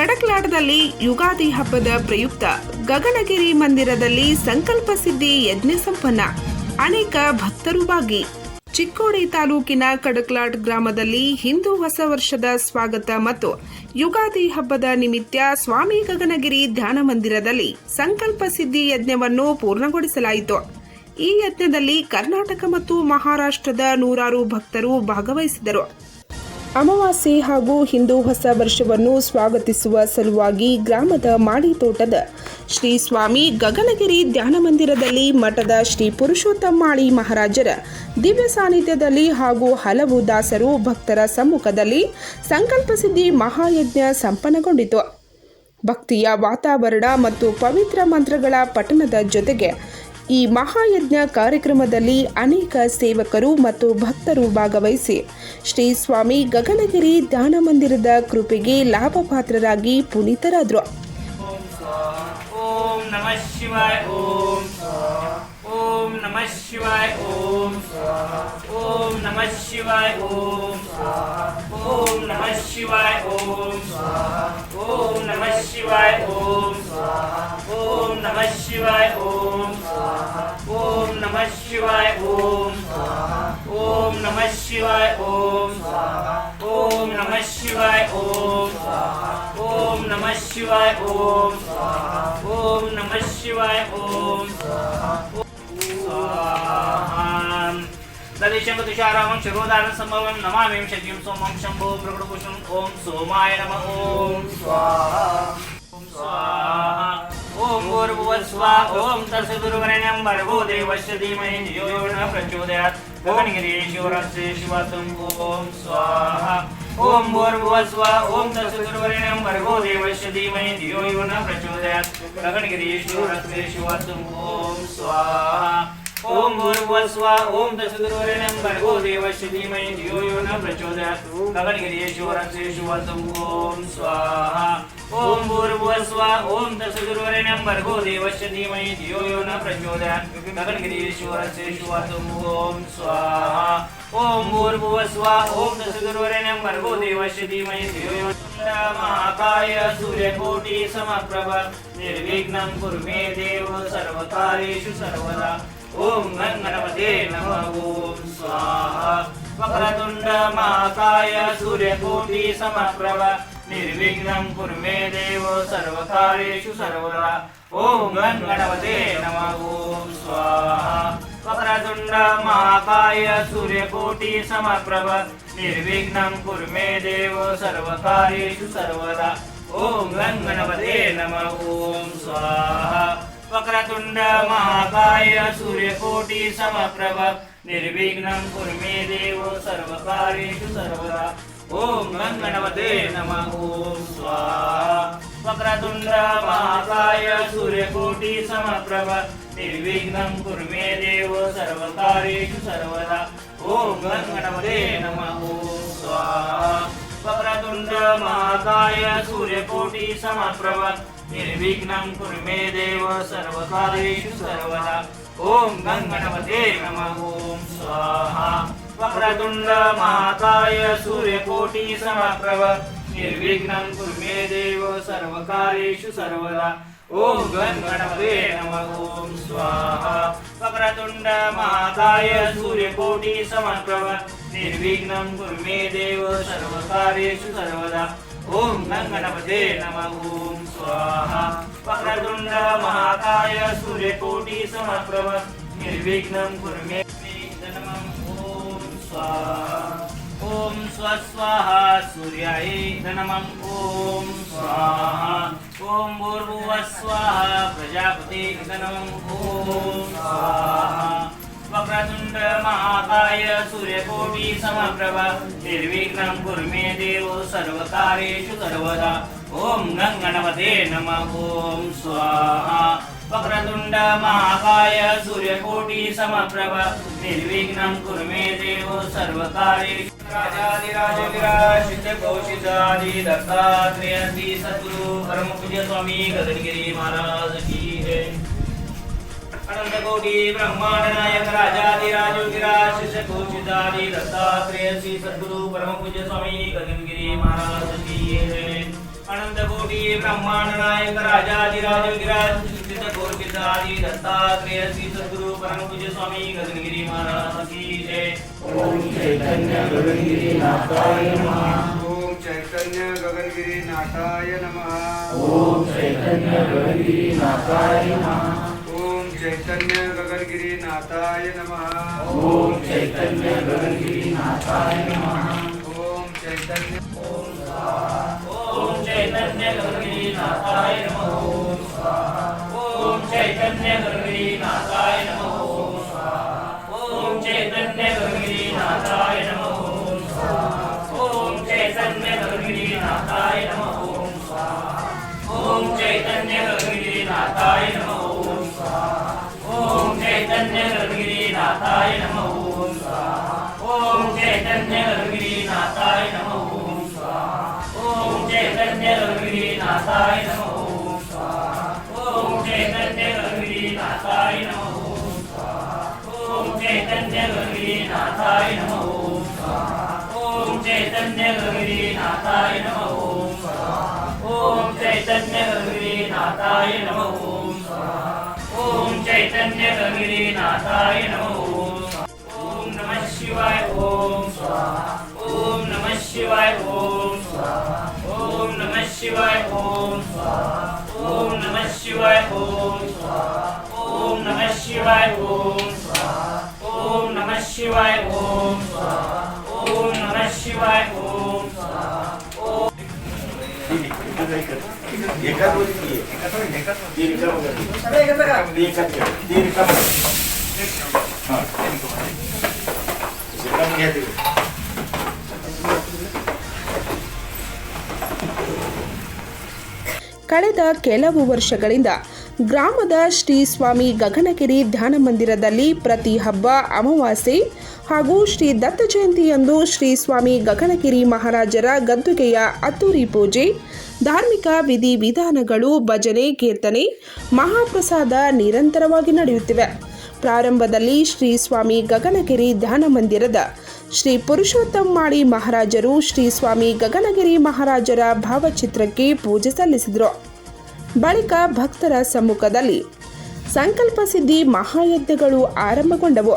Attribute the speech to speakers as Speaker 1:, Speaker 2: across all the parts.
Speaker 1: ಕಡಕ್ಲಾಟದಲ್ಲಿ ಯುಗಾದಿ ಹಬ್ಬದ ಪ್ರಯುಕ್ತ ಗಗನಗಿರಿ ಮಂದಿರದಲ್ಲಿ ಸಂಕಲ್ಪ ಸಿದ್ಧಿ ಯಜ್ಞ ಸಂಪನ್ನ. ಅನೇಕ ಭಕ್ತರು ಭಾಗಿ ಚಿಕ್ಕೋಡಿ ತಾಲೂಕಿನ ಕಡಕ್ಲಾಟ್ ಗ್ರಾಮದಲ್ಲಿ ಹಿಂದೂ ಹೊಸ ವರ್ಷದ ಸ್ವಾಗತ ಮತ್ತು ಯುಗಾದಿ ಹಬ್ಬದ ನಿಮಿತ್ತ ಸ್ವಾಮಿ ಗಗನಗಿರಿ ಧ್ಯಾನ ಮಂದಿರದಲ್ಲಿ ಸಂಕಲ್ಪ ಸಿದ್ಧಿ ಯಜ್ಞವನ್ನು ಪೂರ್ಣಗೊಳಿಸಲಾಯಿತು. ಈ ಯಜ್ಞದಲ್ಲಿ ಕರ್ನಾಟಕ ಮತ್ತು ಮಹಾರಾಷ್ಟ್ರದ ನೂರಾರು ಭಕ್ತರು ಭಾಗವಹಿಸಿದರು. ಅಮಾವಾಸ್ಯೆ ಹಾಗೂ ಹಿಂದೂ ಹೊಸ ವರ್ಷವನ್ನು ಸ್ವಾಗತಿಸುವ ಸಲುವಾಗಿ ಗ್ರಾಮದ ಮಾಡಿ ತೋಟದ ಶ್ರೀ ಸ್ವಾಮಿ ಗಗನಗಿರಿ ಧ್ಯಾನ ಮಂದಿರದಲ್ಲಿ ಮಠದ ಶ್ರೀ ಪುರುಷೋತ್ತಮಾಳಿ ಮಹಾರಾಜರ ದಿವ್ಯ ಸಾನ್ನಿಧ್ಯದಲ್ಲಿ ಹಾಗೂ ಹಲವು ದಾಸರು ಭಕ್ತರ ಸಮ್ಮುಖದಲ್ಲಿ ಸಂಕಲ್ಪ ಸಿದ್ಧಿ ಮಹಾಯಜ್ಞ ಸಂಪನ್ನಗೊಂಡಿತು. ಭಕ್ತಿಯ ವಾತಾವರಣ ಮತ್ತು ಪವಿತ್ರ ಮಂತ್ರಗಳ ಪಠಣದ ಜೊತೆಗೆ ಈ ಮಹಾಯಜ್ಞ ಕಾರ್ಯಕ್ರಮದಲ್ಲಿ ಅನೇಕ ಸೇವಕರು ಮತ್ತು ಭಕ್ತರು ಭಾಗವಹಿಸಿ ಶ್ರೀ ಸ್ವಾಮಿ ಗಗನಗಿರಿ ಧ್ಯಾನ ಮಂದಿರದ ಕೃಪೆಗೆ ಲಾಭಪಾತ್ರರಾಗಿ ಪುನೀತರಾದರು.
Speaker 2: ಓಂ ನಮಃ ಓಂ ಓಂ ನಮಃ ಓಂ ಓಂ ನಮಃ ओम नमः शिवाय ओम स्वाहा। ओम नमः शिवाय ओम स्वाहा। ओम नमः शिवाय ओम स्वाहा। ओम नमः शिवाय ओम स्वाहा। ओम नमः शिवाय ओम स्वाहा। ओम नमः शिवाय ओम स्वाहा। ओम नमः शिवाय ओम स्वाहा। ओम नमः शिवाय ओम स्वाहा। ददिशं तुषारामं शिरोदानं सम्भवं नमामिं शक्तिं सोमं शम्भो प्रकटपुषं ॐ सोमाय नमः। ॐ स्वाहा। ॐ स्वाहा। ॐ भूर्भुवस्वा ॐ तत्सवितुर्वरेण्यं भर्गो देवस्य धीमहि धियो यो न प्रचोदयात् गगनगिरीश्वरस्य शिवतं ॐ स्वाहा। ॐ भूर्भुवस्व ॐ तत्सवितुर्वरेण्यं भर्गो देवस्य धीमहि धियो यो न प्रचोदयात् गगनगिरीश्वरस्य शिवतं ॐ स्वाहा। ओम भूर्भुवस्व ओम दशदुर्वरेण्यं भर्गो देवस्य धीमहि धियो यो न प्रचोदयात्। गगनगिरीश्वरस्य शिवतं ॐ स्वाहा। ओम भूर्भुवस्व ओम दशदुर्वरेण्यं भर्गो देवस्य धीमहि धियो यो न प्रचोदयात्। गगनगिरीश्वरस्य शिवतं ॐ स्वाहा। ओम भूर्भुवस्व ओम दशदुर्वरेण्यं भर्गो देवस्य धीमहि धियो यो महाकाय सूर्यकोटि समप्रभ। निर्विघ्नं कुरु मे देव सर्वदा। ॐ गङ्गणपते नमः ॐ स्वाहा। वक्रतुण्ड महाकाय सूर्यकोटि समप्रभ निर्विघ्नं कुर्मे देव सर्वकारेषु सर्वदा। ॐ गङ्गणपते नमः ॐ स्वाहा। वक्रतुण्ड महाकाय सूर्यकोटि समप्रभ निर्विघ्नं कुर्मे देव सर्वकारेषु सर्वदा। ॐ गङ्गणपते नमः ॐ स्वाहा। वक्रतुण्ड महाकाय सूर्यकोटि समप्रभ निर्विघ्नं कुर्मे देवो देव सर्वकार्येषु सर्वदा। ॐ गङ्गणवते नमः ॐ स्वाहा। वक्रतुण्ड महाकाय सूर्यकोटि समप्रभ निर्विघ्नं कुर्मे देवो देव सर्वकार्येषु सर्वदा। ॐ गङ्गणवते नमः ॐ स्वाहा। वक्रतुण्ड महाकाय सूर्यकोटि समप्रभ निर्विघ्नं कुरु मे देव सर्वकार्येषु सर्वदा। ॐ गङ्गणपते नमः। ॐ स्वाहा। वक्रतुण्ड महाकाय सूर्यकोटि निर्विघ्नं कुरु मे देव सर्वकार्येषु सर्वदा। ॐ गणपते नमः। ॐ स्वाहा। वक्रतुण्ड महाकाय सूर्यकोटि समप्रभ निर्विघ्नं कुरु मे देव सर्वकार्येषु सर्वदा। ఓం గంగణపతే నమ ఓం స్వాహ. వక్రతుండ మహాకాయ సూర్యకోటి సమప్రభ నిర్విఘ్నం కురు మే నమః ఓం స్వాహ. ఓం స్వస్వాహ. సూర్యాయ నమః ఓం స్వాహ. ఓం భూర్భువ స్వాహ. ప్రజాపతి నమః ఓం స్వాహ. वक्रतुण्ड
Speaker 3: महाकाय सूर्यकोटि समप्रभा निर्विघ्नं कुर्मे
Speaker 4: देवो सर्वकारेषु सर्वदा। ॐ गं
Speaker 3: गणपते ॐ स्वाहा। वक्रतुण्ड महाकाय
Speaker 4: सूर्यकोटि समप्रभा निर्विघ्नं कुर्मे देवो
Speaker 3: सर्वकारेषु राजाधिराजविराशितघोषितादि दत्तात्रेयति सद्गुरु परमपूज्य
Speaker 4: स्वामी गगनगिरी
Speaker 2: महाराज की जय। अनंतकोटि ब्रह्मांडनायक राजाधिराजोगिराशिषकोशिधारी दत्तात्रेय श्री सद्गुरु परम पूज्य स्वामी गगनगिरी महाराज की अनंतकोटि ब्रह्मांडनायक राजाधिराजोगिराशिषकोशिधारी दत्तात्रेय श्री सद्गुरु परम स्वामी गगनगिरी महाराज की ओम चैतन्य गगनगिरी नाथाय नमः। चैतन्य गगनगिरी नाथाय नमः। ओम चैतन्य गगनगिरी नाथाय नमः। चैतन्य गगनगिरी नाथाय नमः। ओम चैतन्य गगनगिरी नाथाय नमः। ओम चैतन्य। ओम ओम चैतन्य गगनगिरी नाथाय नमः। ओम चैतन्य गगनगिरी नाथाय नमः। तासाय नमः ॐ स्वाहा ॐ चैतन्य गौरी नाथाय नमः ॐ स्वाहा ॐ चैतन्य गौरी नाथाय नमः ॐ स्वाहा ॐ चैतन्य गौरी नाथाय नमः ॐ स्वाहा ॐ चैतन्य गौरी नाथाय नमः ॐ स्वाहा ॐ चैतन्य गौरी नाथाय नमः ॐ ॐ नमः शिवाय ॐ स्वाहा ॐ नमः शिवाय ॐ शिवाय ओम ओम नमः शिवाय ओम ओम नमः शिवाय ओम ओम नमः शिवाय ओम ओम नमः शिवाय ओम
Speaker 5: एकाच गोष्टी ती रिकाम ती एकाच ती रिकाम हां रिकाम घ्या
Speaker 1: ಕಳೆದ ಕೆಲವು ವರ್ಷಗಳಿಂದ ಗ್ರಾಮದ ಶ್ರೀ ಸ್ವಾಮಿ ಗಗನಗಿರಿ ಧ್ಯಾನ ಮಂದಿರದಲ್ಲಿ ಪ್ರತಿ ಹಬ್ಬ ಅಮಾವಾಸ್ಯೆ ಹಾಗೂ ಶ್ರೀ ದತ್ತ ಜಯಂತಿಯಂದು ಶ್ರೀ ಸ್ವಾಮಿ ಗಗನಗಿರಿ ಮಹಾರಾಜರ ಗದ್ದುಗೆಯ ಅದ್ದೂರಿ ಪೂಜೆ, ಧಾರ್ಮಿಕ ವಿಧಿ ವಿಧಾನಗಳು, ಭಜನೆ, ಕೀರ್ತನೆ, ಮಹಾಪ್ರಸಾದ ನಿರಂತರವಾಗಿ ನಡೆಯುತ್ತಿವೆ. ಪ್ರಾರಂಭದಲ್ಲಿ ಶ್ರೀ ಸ್ವಾಮಿ ಗಗನಗಿರಿ ಧ್ಯಾನ ಮಂದಿರದ ಶ್ರೀ ಪುರುಷೋತ್ತಮ ಮಾಳಿ ಮಹಾರಾಜರು ಶ್ರೀ ಸ್ವಾಮಿ ಗಗನಗಿರಿ ಮಹಾರಾಜರ ಭಾವಚಿತ್ರಕ್ಕೆ ಪೂಜೆ ಸಲ್ಲಿಸಿದರು. ಬಳಿಕ ಭಕ್ತರ ಸಮ್ಮುಖದಲ್ಲಿ ಸಂಕಲ್ಪ ಸಿದ್ಧಿ ಮಹಾಯಜ್ಞಗಳು ಆರಂಭಗೊಂಡವು.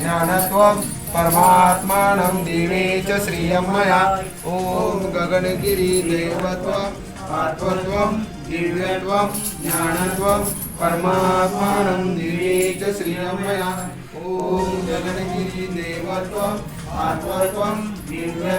Speaker 4: ज्ञानत्वं परमात्मानं दिवे च श्रियं मया ॐ गगनगिरिदेवत्वम् आत्मत्वं, दिव्यत्वं, ज्ञानत्वं परमात्मानं
Speaker 2: दिवे च श्रियं मया ॐ गगनगिरिदेवत्वम् आत्मत्वं, दिव्य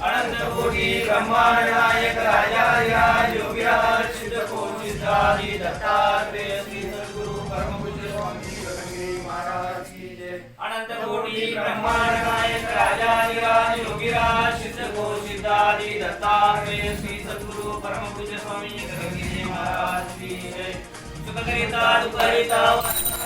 Speaker 2: अनंतपुरी ब्रह्मांडनायक दत्तात्रेय श्री सदगुरु परम पूज्य स्वामी महाराज की जय अनंतपुरी ब्रह्मांडनायक राजाया योगिराज दत्तात्रेय श्री सदगुरु परम पूज्य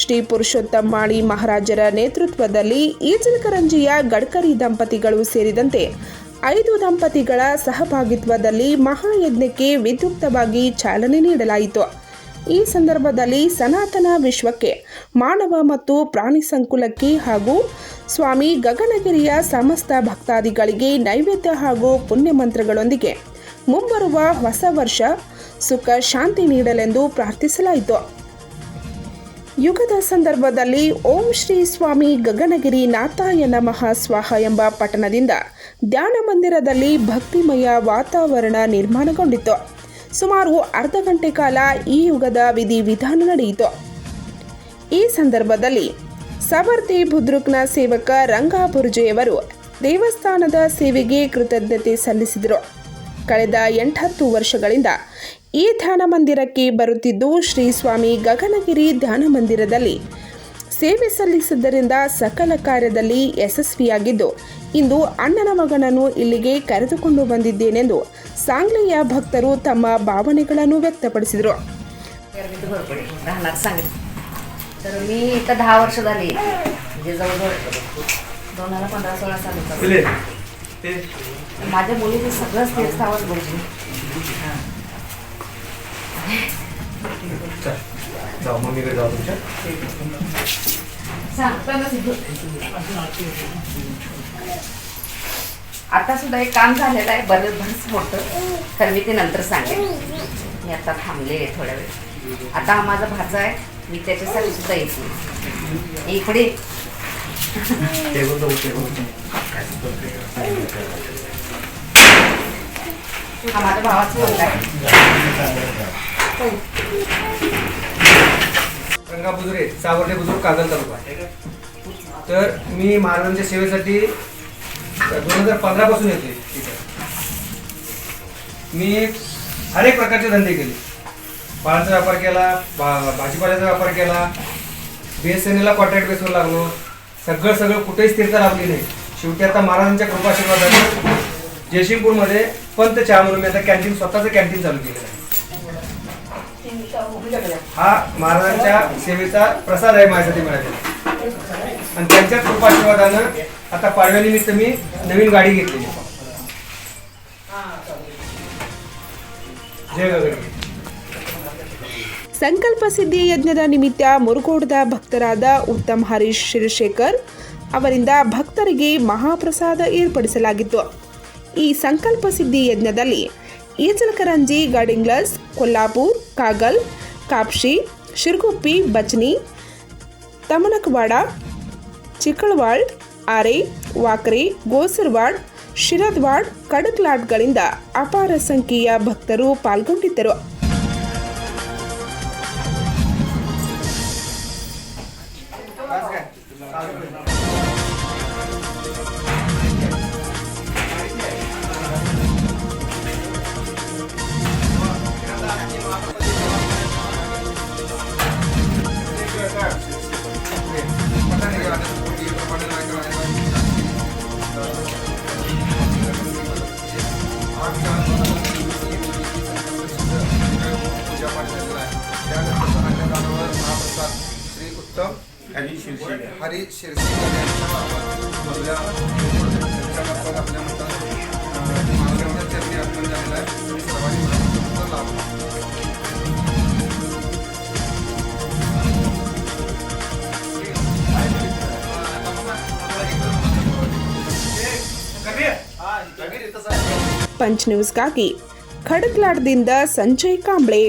Speaker 1: ಶ್ರೀ ಪುರುಷೋತ್ತಮ ಮಾಳಿ ಮಹಾರಾಜರ ನೇತೃತ್ವದಲ್ಲಿ ಈಚಲಕರಂಜಿಯ ಗಡ್ಕರಿ ದಂಪತಿಗಳು ಸೇರಿದಂತೆ ಐದು ದಂಪತಿಗಳ ಸಹಭಾಗಿತ್ವದಲ್ಲಿ ಮಹಾಯಜ್ಞಕ್ಕೆ ವಿದ್ಯುಕ್ತವಾಗಿ ಚಾಲನೆ ನೀಡಲಾಯಿತು. ಈ ಸಂದರ್ಭದಲ್ಲಿ ಸನಾತನ ವಿಶ್ವಕ್ಕೆ, ಮಾನವ ಮತ್ತು ಪ್ರಾಣಿ ಸಂಕುಲಕ್ಕೆ ಹಾಗೂ ಸ್ವಾಮಿ ಗಗನಗಿರಿಯ ಸಮಸ್ತ ಭಕ್ತಾದಿಗಳಿಗೆ ನೈವೇದ್ಯ ಹಾಗೂ ಪುಣ್ಯ ಮಂತ್ರಗಳೊಂದಿಗೆ ಮುಂಬರುವ ಹೊಸ ವರ್ಷ ಸುಖ, ಶಾಂತಿ ನೀಡಲೆಂದು ಪ್ರಾರ್ಥಿಸಲಾಯಿತು. ಯುಗದ ಸಂದರ್ಭದಲ್ಲಿ ಓಂ ಶ್ರೀ ಸ್ವಾಮಿ ಗಗನಗಿರಿ ನಾಥಾಯ ನಮಃ ಸ್ವಾಹ ಎಂಬ ಪಠಣದಿಂದ ಧ್ಯಾನ ಮಂದಿರದಲ್ಲಿ ಭಕ್ತಿಮಯ ವಾತಾವರಣ ನಿರ್ಮಾಣಗೊಂಡಿತು ಸುಮಾರು ಅರ್ಧ ಗಂಟೆ ಕಾಲ ಈ ಯುಗದ ವಿಧಿವಿಧಾನ ನಡೆಯಿತು. ಈ ಸಂದರ್ಭದಲ್ಲಿ ಸವರ್ತಿ ಬುದ್ರುಕ್ನ ಸೇವಕ ರಂಗಾ ಬುರ್ಜೆಯವರು ದೇವಸ್ಥಾನದ ಸೇವೆಗೆ ಕೃತಜ್ಞತೆ ಸಲ್ಲಿಸಿದರು. ಕಳೆದ ಎಂಟತ್ತು ವರ್ಷಗಳಿಂದ ಈ ಧ್ಯಾನ ಮಂದಿರಕ್ಕೆ ಬರುತ್ತಿದ್ದು ಶ್ರೀ ಸ್ವಾಮಿ ಗಗನಗಿರಿ ಧ್ಯಾನ ಮಂದಿರದಲ್ಲಿ ಸೇವೆ ಸಲ್ಲಿಸಿದ್ದರಿಂದ ಸಕಲ ಕಾರ್ಯದಲ್ಲಿ ಯಶಸ್ವಿಯಾಗಿದ್ದು ಇಂದು ಅಣ್ಣನ ಮಗನನ್ನು ಇಲ್ಲಿಗೆ ಕರೆದುಕೊಂಡು ಬಂದಿದ್ದೇನೆಂದು ಸಾಂಗ್ಲಿಯ ಭಕ್ತರು ತಮ್ಮ ಭಾವನೆಗಳನ್ನು ವ್ಯಕ್ತಪಡಿಸಿದರು
Speaker 6: गर्दीत भरपडे राहणार सांगली तर मी इथं दहा वर्ष झाली म्हणजे जवळजवळ दोन हजार पंधरा सोळा साली माझ्या मुलीचं सगळंच तीर्थावर बोलली
Speaker 4: जाऊ मम्मीकडे जाऊ तुमच्या.
Speaker 6: आता सुद्धा एक काम झालेलं आहे बरं बरंच मोठं. तर मी ते नंतर सांगेन. मी आता थांबले थोड्या वेळ. आता हा माझा भाचा आहे मी त्याच्यासाठी सुद्धा येते. इकडे. हा माझ्या
Speaker 4: रंगा बुजुरे सावर्डे बुजुर्ग कागल तालुका. तर मी महाराजांच्या सेवेसाठी दोन हजार पंधरा पासून येतोय. मी हर एक प्रकारचे धंदे केले. फळांचा व्यापार केला भा भाजीपाल्याचा व्यापार केला बी एस एन एला कॉन्ट्रॅक्ट बेसवर लागलो. सगळं सगळं कुठेही स्थिरता लावली नाही. शेवटी आता महाराजांच्या कृपाशीर्वादाने जयसिंगपूरमध्ये पंत चहा म्हणून मी आता कॅन्टीन स्वतःचं कॅन्टीन चालू केलेलं आहे हा महाराजांच्या सेवेचा प्रसाद आहे माझ्यासाठी मिळालेला आणि त्यांच्या कृपाशीर्वादानं आता पाडव्यानिमित्त मी नवीन गाडी घेतलेली जय गगन
Speaker 1: ಸಂಕಲ್ಪ ಸಿದ್ಧಿ ಯಜ್ಞದ ನಿಮಿತ್ತ ಮುರುಗೋಡದ ಭಕ್ತರಾದ ಉತ್ತಮ್ ಹರೀಶ್ ಶಿರಶೇಖರ್ ಅವರಿಂದ ಭಕ್ತರಿಗೆ ಮಹಾಪ್ರಸಾದ ಏರ್ಪಡಿಸಲಾಗಿತ್ತು. ಈ ಸಂಕಲ್ಪ ಸಿದ್ಧಿ ಯಜ್ಞದಲ್ಲಿ ಈಚಲಕರಂಜಿ ಗಾಡಿಂಗ್ಲಸ್ ಕೊಲ್ಲಾಪುರ್, ಕಾಗಲ್, ಕಾಪ್ಶಿ, ಶಿರ್ಗುಪ್ಪಿ, ಬಚ್ನಿ, ತಮನಕವಾಡ, ಚಿಕ್ಕಳವಾಳ್, ಆರೆ, ವಾಕ್ರೆ ಗೋಸರ್ವಾಡ್ ಶಿರದ್ವಾಡ್ ಕಡಕ್ಲಾಟ್ಗಳಿಂದ ಅಪಾರ ಸಂಖ್ಯೆಯ ಭಕ್ತರು ಪಾಲ್ಗೊಂಡಿದ್ದರು. ಪಂಚ್ ನ್ಯೂಸ್ಗಾಗಿ ಖಡಕ್ಲಾಟದಿಂದ ಸಂಜಯ್ ಕಾಂಬ್ಳೆ